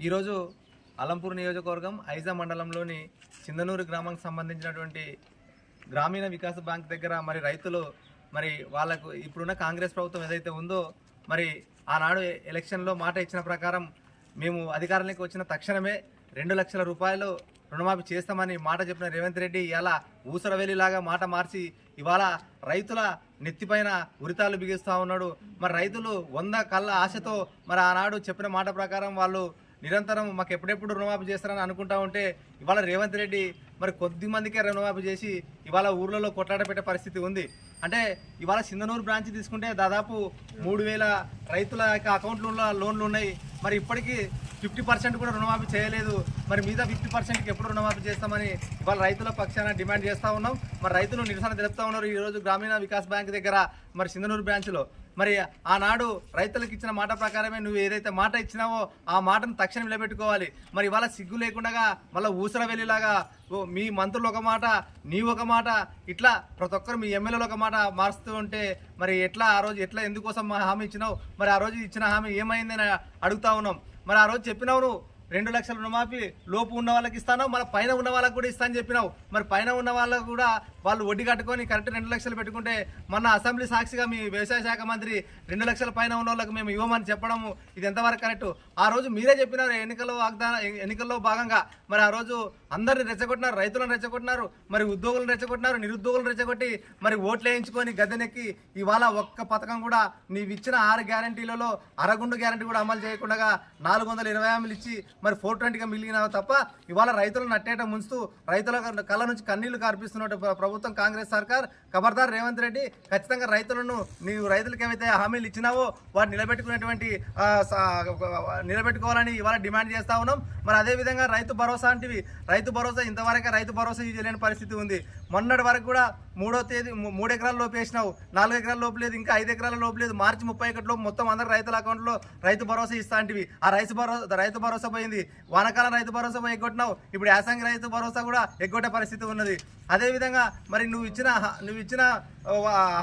ఈరోజు అలంపూర్ నియోజకవర్గం ఐజా మండలంలోని చిందనూరు గ్రామానికి సంబంధించినటువంటి గ్రామీణ వికాస బ్యాంక్ దగ్గర మరి రైతులు మరి వాళ్ళకు ఇప్పుడున్న కాంగ్రెస్ ప్రభుత్వం ఏదైతే ఉందో మరి ఆనాడు ఎలక్షన్లో మాట ఇచ్చిన ప్రకారం మేము అధికారంలోకి వచ్చిన తక్షణమే రెండు లక్షల రూపాయలు రుణమాఫీ చేస్తామని మాట చెప్పిన రేవంత్ రెడ్డి ఇలా ఊసరవేలిలాగా మాట మార్చి ఇవాళ రైతుల నెత్తిపైన ఉరితాలు బిగిస్తూ ఉన్నాడు. మరి రైతులు వంద కళ్ళ ఆశతో మరి ఆనాడు చెప్పిన మాట ప్రకారం వాళ్ళు నిరంతరం మాకు ఎప్పుడెప్పుడు రుణమాఫీ చేస్తారని అనుకుంటా ఉంటే ఇవాళ రేవంత్ రెడ్డి మరి కొద్ది మందికే రుణమాఫీ చేసి ఇవాళ ఊర్లలో కొట్లాట పెట్టే పరిస్థితి ఉంది. అంటే ఇవాళ సింధనూరు బ్రాంచ్ తీసుకుంటే దాదాపు మూడు వేల రైతుల యొక్క అకౌంట్లో లోన్లు ఉన్నాయి. మరి ఇప్పటికీ ఫిఫ్టీ పర్సెంట్ కూడా రుణమాఫీ చేయలేదు. మరి మీద ఫిఫ్టీ పర్సెంట్కి ఎప్పుడు రుణమాఫీ చేస్తామని ఇవాళ రైతుల పక్షాన డిమాండ్ చేస్తూ ఉన్నాం. మరి రైతులు నిరసన తెలుపుతా ఉన్నారు ఈరోజు గ్రామీణ వికాస్ బ్యాంక్ దగ్గర మరి సింధనూరు బ్రాంచ్లో. మరి ఆనాడు రైతులకు ఇచ్చిన మాట ప్రకారమే నువ్వు ఏదైతే మాట ఇచ్చినావో ఆ మాటను తక్షణం నిలబెట్టుకోవాలి. మరి ఇవాళ సిగ్గు లేకుండా మళ్ళీ ఊసర వెళ్ళేలాగా ఓ మీ మంత్రులు ఒక మాట నీ ఒక మాట ఇట్లా ప్రతి ఒక్కరు మీ ఎమ్మెల్యేలు ఒక మాట మారుస్తూ ఉంటే మరి ఎట్లా ఆ రోజు ఎట్లా ఎందుకోసం మా హామీ ఇచ్చినావు? మరి ఆ రోజు ఇచ్చిన హామీ ఏమైందని అడుగుతా ఉన్నాం. మరి ఆ రోజు చెప్పినావు నువ్వు రెండు లక్షల రుణమాఫీ లోపు ఉన్న వాళ్ళకి ఇస్తాను మన పైన ఉన్న వాళ్ళకి కూడా ఇస్తాను చెప్పినావు. మరి పైన ఉన్న వాళ్ళకు కూడా వాళ్ళు వడ్డీ కట్టుకొని కరెక్ట్ రెండు లక్షలు పెట్టుకుంటే మన అసెంబ్లీ సాక్షిగా మీ వ్యవసాయ శాఖ మంత్రి రెండు లక్షల పైన ఉన్న వాళ్ళకి మేము ఇవ్వమని చెప్పడము ఇది ఎంతవరకు కరెక్ట్? ఆ రోజు మీరే చెప్పినారు ఎన్నికల్లో వాగ్దాన ఎన్నికల్లో భాగంగా. మరి ఆ రోజు అందరిని రెచ్చగొట్టినారు రైతులను రెచ్చగొట్టినారు మరి ఉద్యోగులను రెచ్చగొట్టినారు నిరుద్యోగులను రెచ్చగొట్టి మరి ఓట్లు వేయించుకొని గద్దెనెక్కి ఇవాళ ఒక్క పథకం కూడా నీవు ఇచ్చిన ఆరు గ్యారంటీలలో అరగుండు గ్యారంటీ కూడా అమలు చేయకుండా నాలుగు వందల ఇరవై హామీలు ఇచ్చి మరి ఫోర్ ట్వంటీగా మిగిలినావు తప్ప ఇవాళ రైతులను నట్టేట ముంచుతూ రైతుల కళ్ళ నుంచి కన్నీళ్ళు కార్పిస్తున్నట్టు ప్రభుత్వం కాంగ్రెస్ సర్కార్. ఖబర్దార్ రేవంత్ రెడ్డి ఖచ్చితంగా రైతులను నీవు రైతులకు ఏవైతే హామీలు ఇచ్చినావో వాటిని నిలబెట్టుకునేటువంటి నిలబెట్టుకోవాలని ఇవాళ డిమాండ్ చేస్తా ఉన్నాం. మరి అదేవిధంగా రైతు భరోసా అంటివి. రైతు భరోసా ఇంతవరకు రైతు భరోసా చేయలేని పరిస్థితి ఉంది. మొన్నటి వరకు కూడా మూడో తేదీ మూడు ఎకరాల లోపు వేసినావు. నాలుగు ఎకరాల లోపు లేదు ఇంకా ఐదు ఎకరాల లోపు లేదు. మార్చి ముప్పై ఒకటిలో మొత్తం అందరు రైతుల అకౌంట్లో రైతు భరోసా ఇస్తా అంటివి. ఆ రైతు భరోసా రైతు భరోసా పోయింది. వానకాలం రైతు భరోసా పోయి ఎగ్గొట్టినావు. ఇప్పుడు యాసంగి రైతు భరోసా కూడా ఎగ్గొట్టే పరిస్థితి ఉన్నది. అదేవిధంగా మరి నువ్వు ఇచ్చిన హా- నువ్వు ఇచ్చిన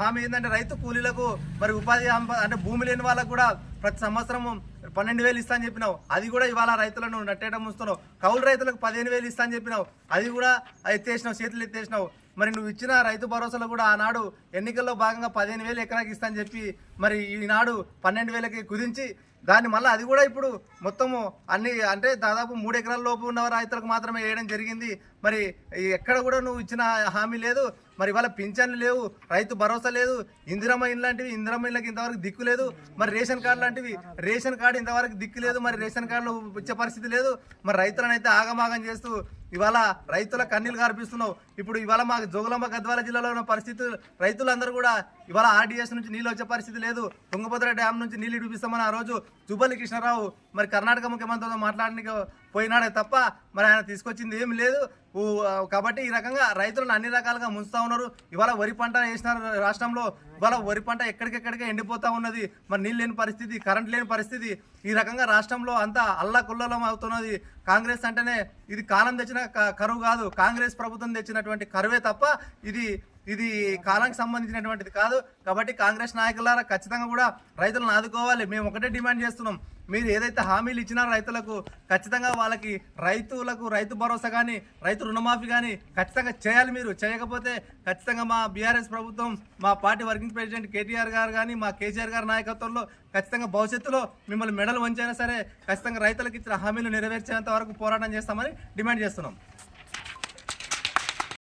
హామీ ఏంటంటే రైతు కూలీలకు మరి ఉపాధి హామీ- అంటే భూమి లేని వాళ్ళకు కూడా ప్రతి సంవత్సరం పన్నెండు వేలు ఇస్తా అని చెప్పినావు. అది కూడా ఇవాళ రైతులను నట్టేయడం ముస్తున్నావు కౌలు రైతులకు పదిహేను వేలు ఇస్తా అని చెప్పినావు. అది కూడా ఎత్తేసినావు చేతులు ఎత్తేసినావు. మరి నువ్వు ఇచ్చిన రైతు భరోసాలో కూడా ఆనాడు ఎన్నికల్లో భాగంగా పదిహేను వేలు ఎకరాకి ఇస్తా అని చెప్పి మరి ఈనాడు పన్నెండు వేలకి కుదించి దాన్ని మళ్ళీ అది కూడా ఇప్పుడు మొత్తము అన్ని అంటే దాదాపు మూడు ఎకరాల లోపు ఉన్న రైతులకు మాత్రమే వేయడం జరిగింది. మరి ఎక్కడ కూడా నువ్వు ఇచ్చిన హామీ లేదు. మరి ఇవాళ పింఛన్లు లేవు రైతు భరోసా లేదు ఇందిరమ్మ ఇన్ లాంటివి ఇందిరమ్మ ఇళ్ళకి ఇంతవరకు దిక్కు లేదు. మరి రేషన్ కార్డు లాంటివి రేషన్ కార్డు ఇంతవరకు దిక్కు లేదు. మరి రేషన్ కార్డులో ఇచ్చే పరిస్థితి లేదు. మరి రైతులను అయితే ఆగమాగం చేస్తూ ఇవాళ రైతుల కన్నీళ్ళు కార్పిస్తున్నావు ఇప్పుడు ఇవాళ మాకు జోగులమ్మ గద్వాల జిల్లాలో ఉన్న పరిస్థితులు రైతులందరూ కూడా ఇవాళ ఆర్డీఎస్ నుంచి నీళ్ళు వచ్చే పరిస్థితి లేదు. తుంగభద్ర డ్యామ్ నుంచి నీళ్ళు ఇడిపిస్తామని ఆ రోజు జుబల్లి కృష్ణారావు మరి కర్ణాటక ముఖ్యమంత్రితో మాట్లాడడానికి పోయినాడే తప్ప మరి ఆయన తీసుకొచ్చింది ఏం లేదు. కాబట్టి ఈ రకంగా రైతులను అన్ని రకాలుగా ముంచుతా ఉన్నారు. ఇవాళ వరి పంట వేసినారు రాష్ట్రంలో. ఇవాళ వరి పంట ఎక్కడికెక్కడికే ఎండిపోతూ ఉన్నది. మరి నీళ్ళు లేని పరిస్థితి కరెంట్ లేని పరిస్థితి. ఈ రకంగా రాష్ట్రంలో అంతా అల్లాకుల్లలం అవుతున్నది. కాంగ్రెస్ అంటేనే ఇది కాలం తెచ్చిన క- కరువు కాదు. కాంగ్రెస్ ప్రభుత్వం తెచ్చినటువంటి కరువే తప్ప ఇది ఇది కాలానికి సంబంధించినటువంటిది కాదు. కాబట్టి కాంగ్రెస్ నాయకులారా ఖచ్చితంగా కూడా రైతులను ఆదుకోవాలి. మేము ఒకటే డిమాండ్ చేస్తున్నాం. మీరు ఏదైతే హామీలు ఇచ్చినారో రైతులకు ఖచ్చితంగా వాళ్ళకి రైతులకు రైతు భరోసా కానీ రైతు రుణమాఫీ కానీ ఖచ్చితంగా చేయాలి మీరు. చేయకపోతే ఖచ్చితంగా మా బీఆర్ఎస్ ప్రభుత్వం మా పార్టీ వర్కింగ్ ప్రెసిడెంట్ కేటీఆర్ గారు కానీ మా కేసీఆర్ గారి నాయకత్వంలో ఖచ్చితంగా భవిష్యత్తులో మిమ్మల్ని మెడల్ వంచైనా సరే ఖచ్చితంగా రైతులకు ఇచ్చిన హామీలు నెరవేర్చేంత వరకు పోరాటం చేస్తామని డిమాండ్ చేస్తున్నాం.